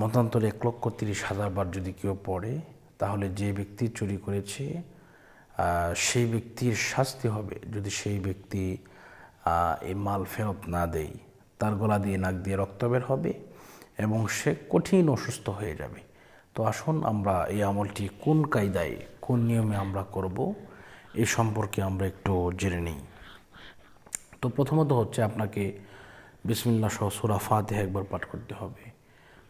মতান্তরে এক লক্ষ তিরিশ হাজার বার যদি কেউ পড়ে, তাহলে যে ব্যক্তি চুরি করেছে সেই ব্যক্তির শাস্তি হবে যদি সেই ব্যক্তি এই মাল ফেরত না দেয়। তার গলা দিয়ে নাক দিয়ে রক্ত বের হবে এবং সে কঠিন অসুস্থ হয়ে যাবে। তো আসুন আমরা এই আমলটি কোন কায়দায়, কোন নিয়মে আমরা করব, এ সম্পর্কে আমরা একটু জেনে নিই। তো প্রথমত হচ্ছে আপনাকে বিসমিল্লা সহ সুরা ফাতেহা একবার পাঠ করতে হবে।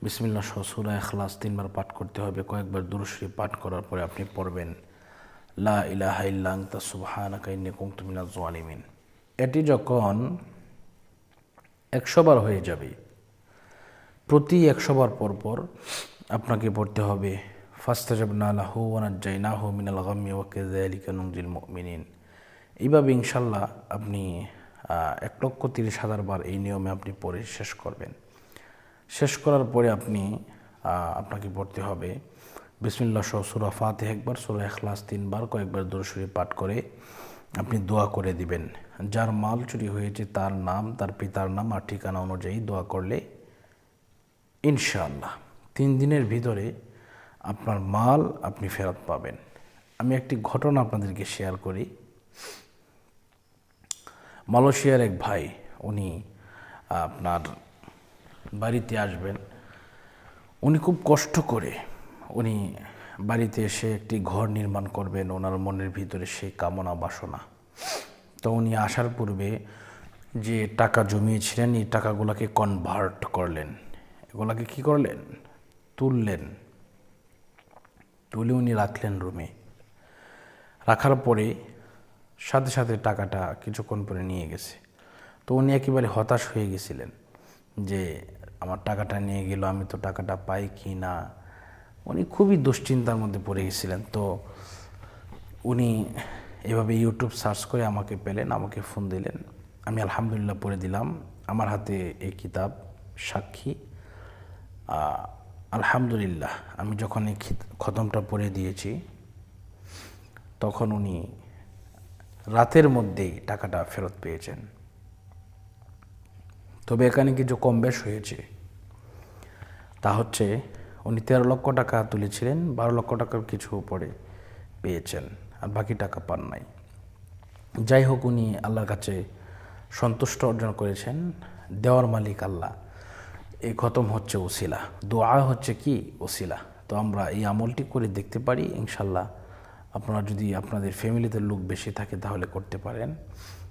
বিসমিল্লা সহ সুরা এখলাস তিনবার পাঠ করতে হবে, কয়েকবার দুরুশ্রী পাঠ করার পরে আপনি পড়বেন। লা ইলাহা ইল্লা আনতা, সুবহানাকা ইন্নী কুনতু মিনাজ জালিমিন এটি যখন একশোবার হয়ে যাবে, প্রতি একশো বার পর পর আপনাকে পড়তে হবে, ফাস্তাজাবনা লাহু ওয়ানাজ্জাইনাহু মিনাল গাম্মি ওয়া কাযালিকা নুনজিল মুমিনিন। এইভাবে ইনশাল্লাহ আপনি এক লক্ষ তিরিশ হাজার বার এই নিয়মে আপনি পড়ে শেষ করবেন। শেষ করার পরে আপনি আপনাকে পড়তে হবে। বিসমিল্লা সহ সুরা ফাতে একবার, সুরা এখলাস তিনবার, কয়েকবার দরশুরি পাঠ করে আপনি দোয়া করে দিবেন। যার মাল চুরি হয়েছে তার নাম, তার পিতার নাম আর ঠিকানা অনুযায়ী দোয়া করলে ইনশাআল্লাহ তিন দিনের ভিতরে আপনার মাল আপনি ফেরত পাবেন। আমি একটি ঘটনা আপনাদেরকে শেয়ার করি। মালয়েশিয়ার এক ভাই, উনি আপনার বাড়িতে আসবেন। উনি খুব কষ্ট করে উনি বাড়িতে এসে একটি ঘর নির্মাণ করবেন, ওনার মনের ভিতরে সেই কামনা বাসনা। তো উনি আসার পূর্বে যে টাকা জমিয়েছিলেন, এই টাকাগুলোকে কনভার্ট করলেন। এগুলাকে কি করলেন? তুললেন। তুলে উনি রাখলেন রুমে রাখার পরে সাথে সাথে টাকাটা কিছুক্ষণ পরে নিয়ে গেছে। তো উনি একেবারে হতাশ হয়ে গেছিলেন। যে আমার টাকাটা নিয়ে গেল, আমি তো টাকাটা পাই কি না? উনি খুবই দুশ্চিন্তার মধ্যে পড়ে গেছিলেন। তো উনি এভাবে ইউটিউব সার্চ করে আমাকে পেলেন, আমাকে ফোন দিলেন। আমি আলহামদুলিল্লাহ পড়ে দিলাম। আমার হাতে এই কিতাব, সাক্ষী। আলহামদুলিল্লাহ, আমি যখন এই খিত- খতমটা পড়ে দিয়েছি, তখন উনি রাতের মধ্যেই টাকাটা ফেরত পেয়েছেন। তবে এখানে কিছু কম বেশ হয়েছে? তা হচ্ছে উনি তেরো লক্ষ টাকা তুলেছিলেন, বারো লক্ষ টাকার কিছু পরে পেয়েছেন আর বাকি টাকা পান নাই। যাই হোক, উনি আল্লাহর কাছে সন্তুষ্ট অর্জন করেছেন। দেওয়ার মালিক আল্লাহ। এই খতম হচ্ছে ওসিলা। দোয়া হচ্ছে কি? ওসিলা। তো আমরা এই আমলটি করে দেখতে পারি ইনশাল্লাহ আপনারা যদি আপনাদের ফ্যামিলিতে লোক বেশি থাকে, তাহলে করতে পারেন।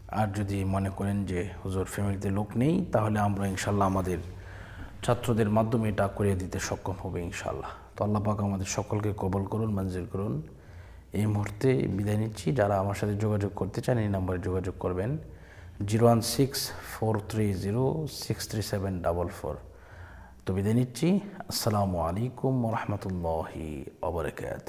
আর যদি মনে করেন যে হুজুর ফ্যামিলিতে লোক নেই, তাহলে আমরা ইনশাল্লাহ আমাদের ছাত্রদের মাধ্যমে এটা করিয়ে দিতে সক্ষম হবে ইনশাল্লাহ। তো আল্লাহ পাক আমাদের সকলকে কবল করুন, মঞ্জুর করুন। এই মুহূর্তে বিদায় নিচ্ছি। যারা আমার সাথে যোগাযোগ করতে চান, এই নাম্বারে যোগাযোগ করবেন। Zero one six four three zero six three seven double four. তো বিদায় নিচ্ছি। আসসালামু আলাইকুম রহমতুল্লাহি অবরকাত